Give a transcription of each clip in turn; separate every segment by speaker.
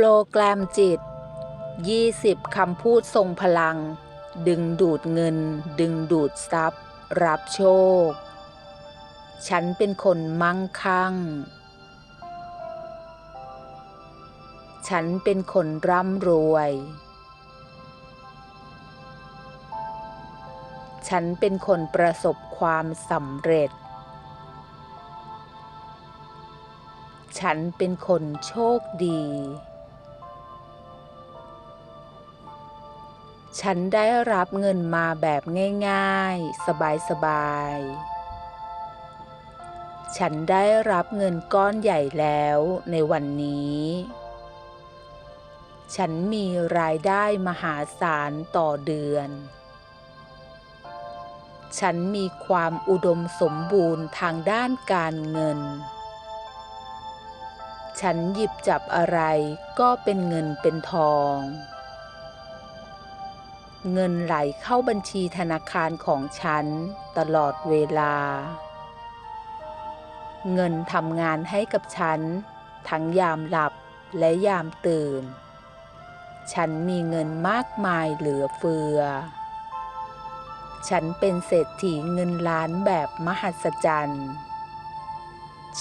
Speaker 1: โปรแกรมจิต 20 คำพูดทรงพลัง ดึงดูดเงิน ดึงดูดทรัพย์ รับโชค ฉันเป็นคนมั่งคั่ง ฉันเป็นคนร่ำรวย ฉันเป็นคนประสบความสำเร็จ ฉันเป็นคนโชคดี ฉันได้รับเงินมาแบบง่ายๆ สบายๆ ฉันได้รับเงินก้อนใหญ่แล้วในวันนี้ ฉันมีรายได้มหาศาลต่อเดือน ฉันมีความอุดมสมบูรณ์ทางด้านการเงิน ฉันหยิบจับอะไรก็เป็นเงินเป็นทอง เงินไหลเข้าบัญชีธนาคารของฉันตลอดเวลา เงินทำงานให้กับฉัน ทั้งยามหลับและยามตื่น ฉันมีเงินมากมายเหลือเฟือ ฉันเป็นเศรษฐีเงินล้านแบบมหัศจรรย์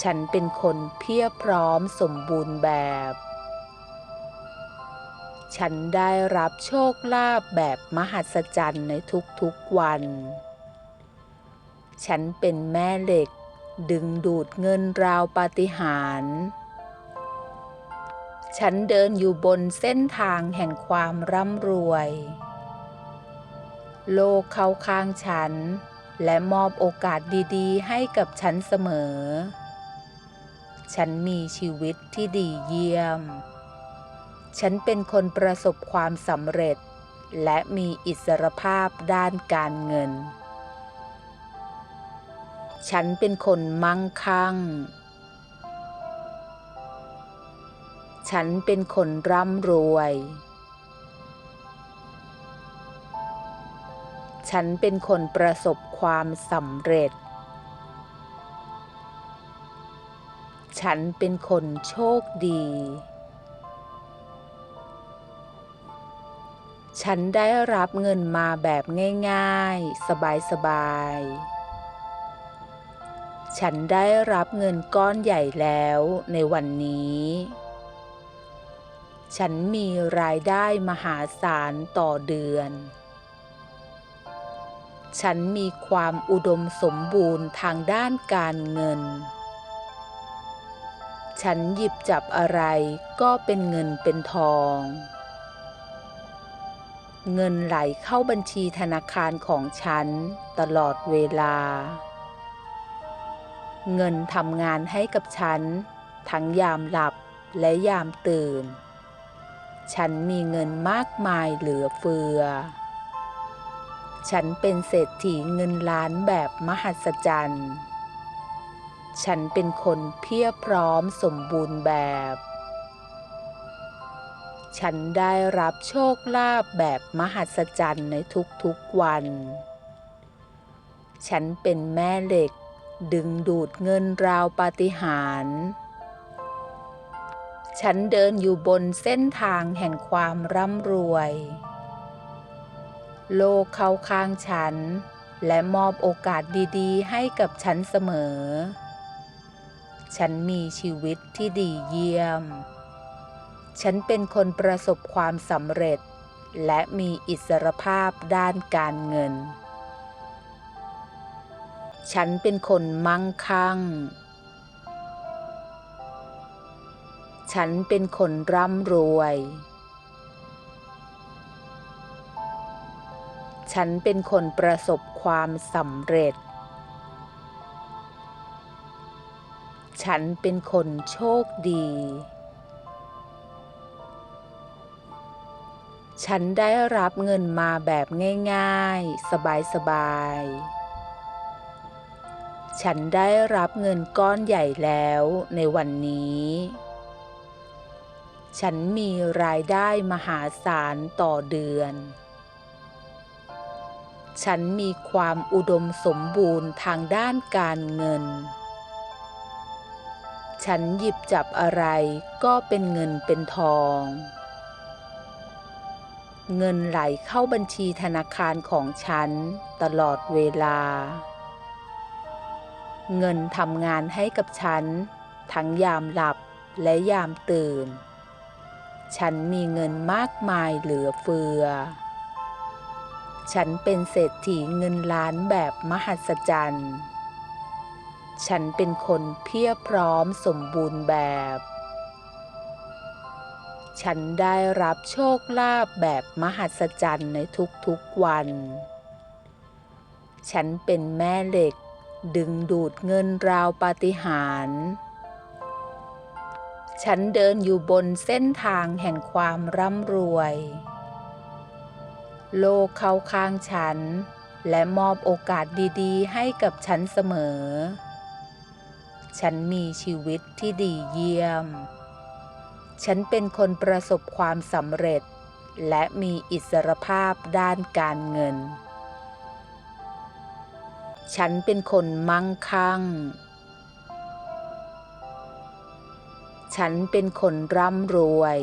Speaker 1: ฉันเป็นคนเพียบพร้อมสมบูรณ์แบบ ฉันได้รับโชคลาภแบบมหัศจรรย์ในทุกๆวัน ฉันเป็นแม่เหล็กดึงดูดเงินราวปาฏิหาริย์ ฉันเดินอยู่บนเส้นทางแห่งความร่ำรวย โลกเข้าข้างฉัน และมอบโอกาสดีๆ ให้กับฉันเสมอ ฉันมีชีวิตที่ดีเยี่ยม ฉันเป็นคนประสบความสำเร็จ และมีอิสรภาพด้านการเงิน ฉันเป็นคนมั่งคั่ง ฉันเป็นคนร่ำรวย ฉันเป็นคนประสบความสำเร็จ ฉันเป็นคนโชคดี ฉันได้รับเงินมาแบบง่ายๆ สบายๆ ฉันได้รับเงินก้อนใหญ่แล้วในวันนี้ ฉันมีรายได้มหาศาลต่อเดือน ฉันมีความอุดมสมบูรณ์ทางด้านการเงิน ฉันหยิบจับอะไรก็เป็นเงินเป็นทอง เงินไหลเข้าบัญชีธนาคารของฉันตลอดเวลา เงินทำงานให้กับฉัน ทั้งยามหลับและยามตื่น ฉันมีเงินมากมายเหลือเฟือ ฉันเป็นเศรษฐีเงินล้านแบบมหัศจรรย์ ฉันเป็นคนเพียบพร้อมสมบูรณ์แบบ ฉันได้รับโชคลาภแบบมหัศจรรย์ในทุกๆวัน ฉันเป็นแม่เหล็ก ดึงดูดเงินราวปาฏิหาริย์ฉันเดินอยู่บนเส้นทางแห่งความร่ำรวย โลกเข้าข้างฉัน และมอบโอกาสดีๆ ให้กับฉันเสมอ ฉันมีชีวิตที่ดีเยี่ยม ฉันเป็นคนประสบความสำเร็จ และมีอิสรภาพด้านการเงิน ฉันเป็นคนมั่งคั่ง ฉันเป็นคนร่ำรวย ฉันเป็นคนประสบความสำเร็จ ฉันเป็นคนโชคดี ฉันได้รับเงินมาแบบง่ายๆ สบายๆ ฉันได้รับเงินก้อนใหญ่แล้วในวันนี้ ฉันมีรายได้มหาศาลต่อเดือน ฉันมีความอุดมสมบูรณ์ทางด้านการเงิน ฉันหยิบจับอะไรก็เป็นเงินเป็นทอง เงินไหลเข้าบัญชีธนาคารของฉันตลอดเวลา เงินทำงานให้กับฉัน ทั้งยามหลับและยามตื่น ฉันมีเงินมากมายเหลือเฟือ ฉันเป็นเศรษฐีเงินล้านแบบมหัศจรรย์ ฉันเป็นคนเพียบพร้อมสมบูรณ์แบบ ฉันได้รับโชคลาภแบบมหัศจรรย์ในทุกๆวัน ฉันเป็นแม่เหล็กดึงดูดเงินราวปาฏิหาริย์ฉันเดินอยู่บนเส้นทางแห่งความร่ำรวย โลกเข้าข้างฉัน และมอบโอกาสดีๆ ให้กับฉันเสมอ ฉันมีชีวิตที่ดีเยี่ยม ฉันเป็นคนประสบความสำเร็จ และมีอิสรภาพด้านการเงิน ฉันเป็นคนมั่งคั่ง ฉันเป็นคนร่ำรวย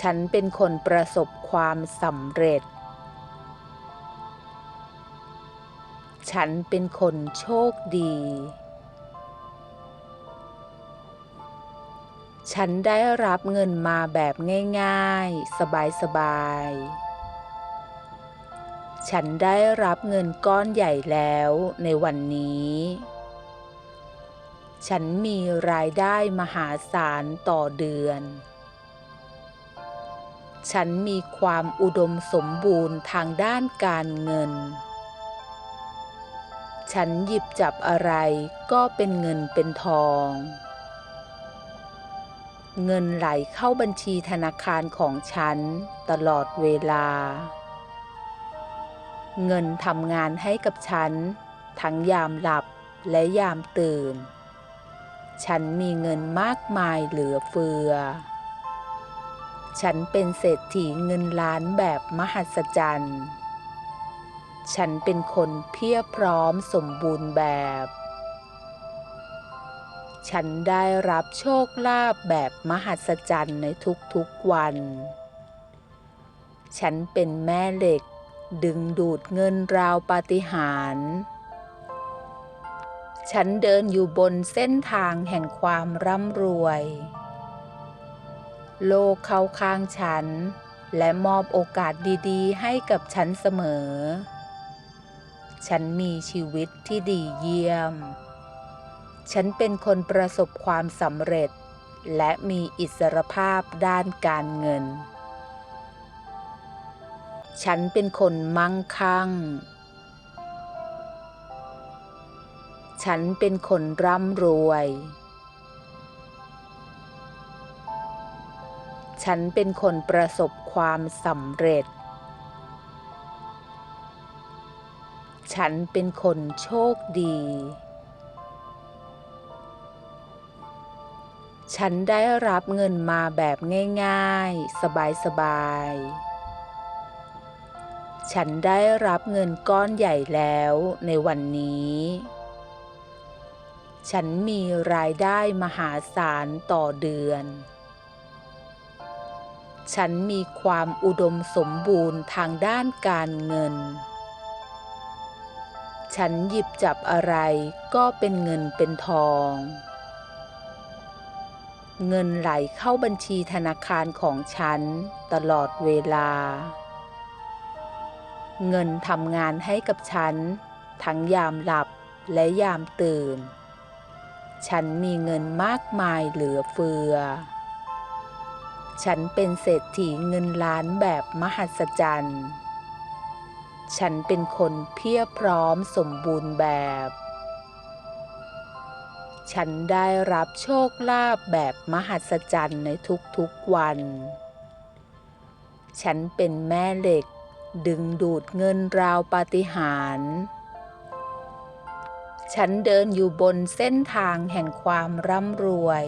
Speaker 1: ฉันเป็นคนประสบความสำเร็จ ฉันเป็นคนโชคดี ฉันได้รับเงินมาแบบง่ายๆ สบายๆ ฉันได้รับเงินก้อนใหญ่แล้วในวันนี้ ฉันมีรายได้มหาศาลต่อเดือน ฉันมีความอุดมสมบูรณ์ทางด้านการเงิน ฉันหยิบจับอะไรก็เป็นเงินเป็นทอง เงินไหลเข้าบัญชีธนาคารของฉันตลอดเวลา เงินทำงานให้กับฉัน ทั้งยามหลับและยามตื่น ฉันมีเงินมากมายเหลือเฟือ ฉันเป็นเศรษฐีเงินล้านแบบมหัศจรรย์ ฉันเป็นคนเพียบพร้อมสมบูรณ์แบบ ฉันได้รับโชคลาภแบบมหัศจรรย์ในทุกๆวัน ฉันเป็นแม่เหล็กดึงดูดเงินราวปาฏิหาริย์ฉันเดินอยู่บนเส้นทางแห่งความร่ำรวย โลกเข้าข้างฉัน และมอบโอกาสดีๆ ให้กับฉันเสมอ ฉันมีชีวิตที่ดีเยี่ยม ฉันเป็นคนประสบความสำเร็จ และมีอิสรภาพด้านการเงิน ฉันเป็นคนมั่งคั่ง ฉันเป็นคนร่ำรวย ฉันเป็นคนประสบความสำเร็จ ฉันเป็นคนโชคดี ฉันได้รับเงินมาแบบง่ายๆ สบายๆ ฉันได้รับเงินก้อนใหญ่แล้วในวันนี้ ฉันมีรายได้มหาศาลต่อเดือน ฉันมีความอุดมสมบูรณ์ทางด้านการเงิน ฉันหยิบจับอะไรก็เป็นเงินเป็นทอง เงินไหลเข้าบัญชีธนาคารของฉันตลอดเวลา เงินทำงานให้กับฉัน ทั้งยามหลับและยามตื่น ฉันมีเงินมากมายเหลือเฟือ ฉันเป็นเศรษฐีเงินล้านแบบมหัศจรรย์ ฉันเป็นคนเพียบพร้อมสมบูรณ์แบบ ฉันได้รับโชคลาภแบบมหัศจรรย์ในทุกๆวัน ฉันเป็นแม่เหล็กดึงดูดเงินราวปาฏิหาริย์ฉันเดินอยู่บนเส้นทางแห่งความร่ำรวย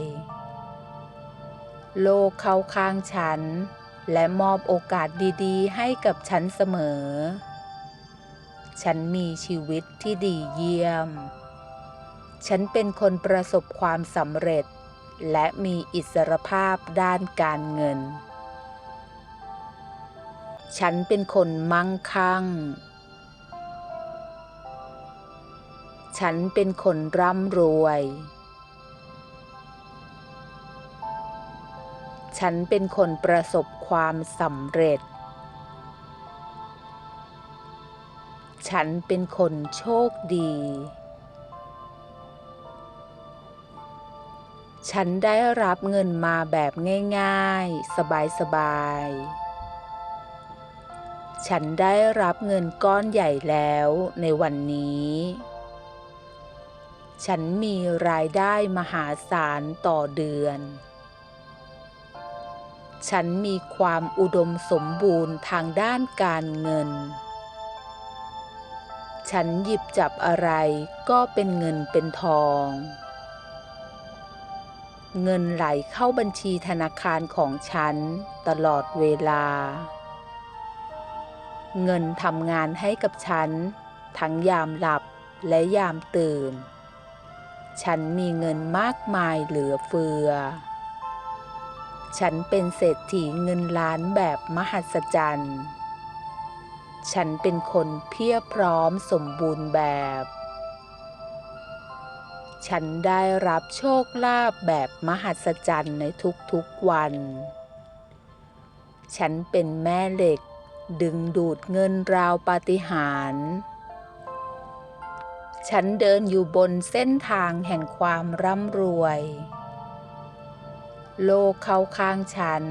Speaker 1: โลกเข้าข้างฉัน และมอบโอกาสดีๆ ให้กับฉันเสมอ ฉันมีชีวิตที่ดีเยี่ยม ฉันเป็นคนประสบความสำเร็จ และมีอิสรภาพด้านการเงิน ฉันเป็นคนมั่งคั่ง ฉันเป็นคนร่ำรวย ฉันเป็นคนประสบความสำเร็จ ฉันเป็นคนโชคดี ฉันได้รับเงินมาแบบง่ายๆ สบายๆ ฉันได้รับเงินก้อนใหญ่แล้วในวันนี้ ฉันมีรายได้มหาศาลต่อเดือน ฉันมีความอุดมสมบูรณ์ทางด้านการเงิน ฉันหยิบจับอะไรก็เป็นเงินเป็นทอง เงินไหลเข้าบัญชีธนาคารของฉันตลอดเวลา เงินทำงานให้กับฉัน ทั้งยามหลับและยามตื่น ฉันมีเงินมากมายเหลือเฟือ ฉันเป็นเศรษฐีเงินล้านแบบมหัศจรรย์ ฉันเป็นคนเพียบพร้อมสมบูรณ์แบบ ฉันได้รับโชคลาภแบบมหัศจรรย์ในทุกๆวัน ฉันเป็นแม่เหล็กดึงดูดเงินราวปาฏิหาริย์ฉันเดินอยู่บนเส้นทางแห่งความร่ำรวย โลกเข้าข้างฉัน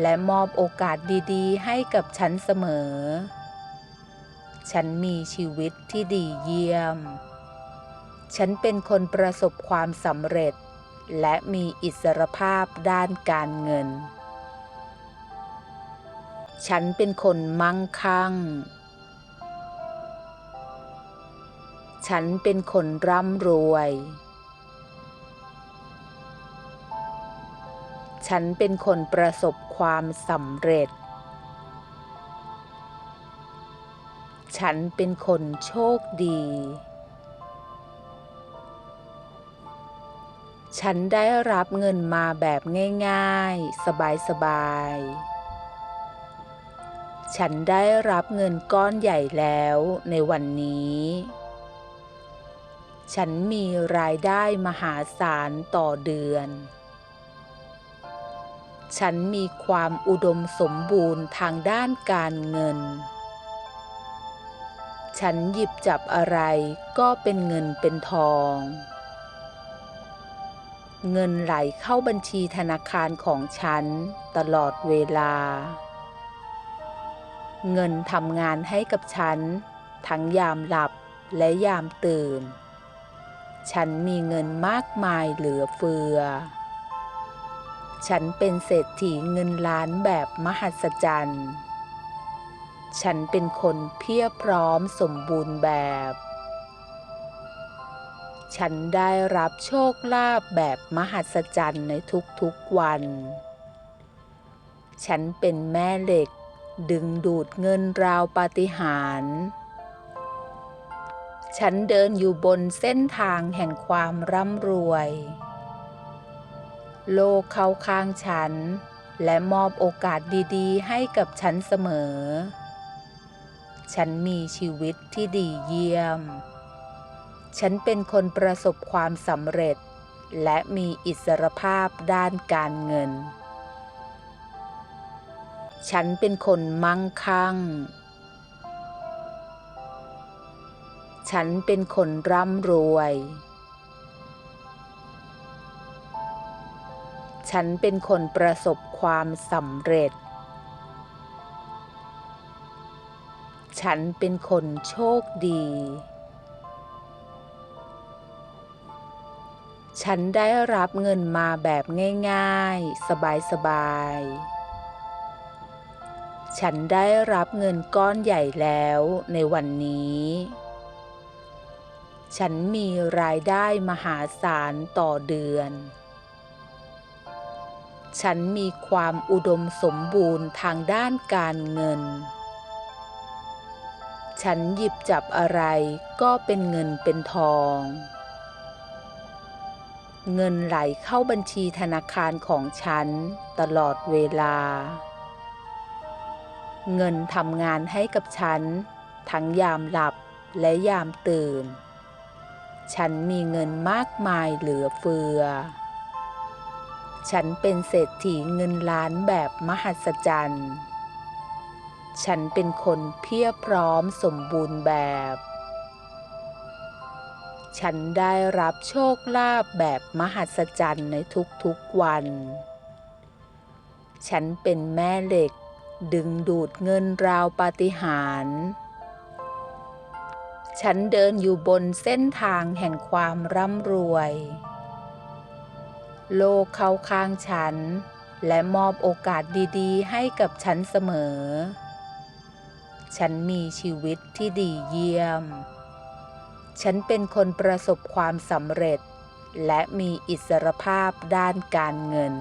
Speaker 1: และมอบโอกาสดีๆ ให้กับฉันเสมอ ฉันมีชีวิตที่ดีเยี่ยม ฉันเป็นคนประสบความสำเร็จ และมีอิสรภาพด้านการเงิน ฉันเป็นคนมั่งคั่ง ฉันเป็นคนร่ำรวย ฉันเป็นคนประสบความสำเร็จ ฉันเป็นคนโชคดี ฉันได้รับเงินมาแบบง่ายๆ สบายๆ ฉันได้รับเงินก้อนใหญ่แล้วในวันนี้ ฉันมีรายได้มหาศาลต่อเดือน ฉันมีความอุดมสมบูรณ์ทางด้านการเงิน ฉันหยิบจับอะไรก็เป็นเงินเป็นทอง เงินไหลเข้าบัญชีธนาคารของฉันตลอดเวลา เงินทำงานให้กับฉัน ทั้งยามหลับและยามตื่น ฉันมีเงินมากมายเหลือเฟือ ฉันเป็นเศรษฐีเงินล้านแบบมหัศจรรย์ ฉันเป็นคนเพียบพร้อมสมบูรณ์แบบ ฉันได้รับโชคลาภแบบมหัศจรรย์ในทุกๆวัน ฉันเป็นแม่เหล็ก ดึงดูดเงินราวปาฏิหาริย์ฉันเดินอยู่บนเส้นทางแห่งความร่ำรวย โลกเข้าข้างฉัน และมอบโอกาสดีๆ ให้กับฉันเสมอ ฉันมีชีวิตที่ดีเยี่ยม ฉันเป็นคนประสบความสำเร็จ และมีอิสรภาพด้านการเงิน ฉันเป็นคนมั่งคั่ง ฉันเป็นคนร่ำรวย ฉันเป็นคนประสบความสำเร็จ ฉันเป็นคนโชคดี ฉันได้รับเงินมาแบบง่ายๆ สบายๆ ฉันได้รับเงินก้อนใหญ่แล้วในวันนี้ ฉันมีรายได้มหาศาลต่อเดือน ฉันมีความอุดมสมบูรณ์ทางด้านการเงิน ฉันหยิบจับอะไรก็เป็นเงินเป็นทอง เงินไหลเข้าบัญชีธนาคารของฉันตลอดเวลา เงินทำงานให้กับฉัน ทั้งยามหลับและยามตื่น ฉันมีเงินมากมายเหลือเฟือ ฉันเป็นเศรษฐีเงินล้านแบบมหัศจรรย์ ฉันเป็นคนเพียบพร้อมสมบูรณ์แบบ ฉันได้รับโชคลาภแบบมหัศจรรย์ในทุกๆวัน ฉันเป็นแม่เหล็กดึงดูดเงินราวปาฏิหาริย์ ฉันเดินอยู่บนเส้นทางแห่งความร่ำรวย โลกเข้าข้างฉัน และมอบโอกาสดีๆ ให้กับฉันเสมอ ฉันมีชีวิตที่ดีเยี่ยม ฉันเป็นคนประสบความสำเร็จ และมีอิสรภาพด้านการเงิน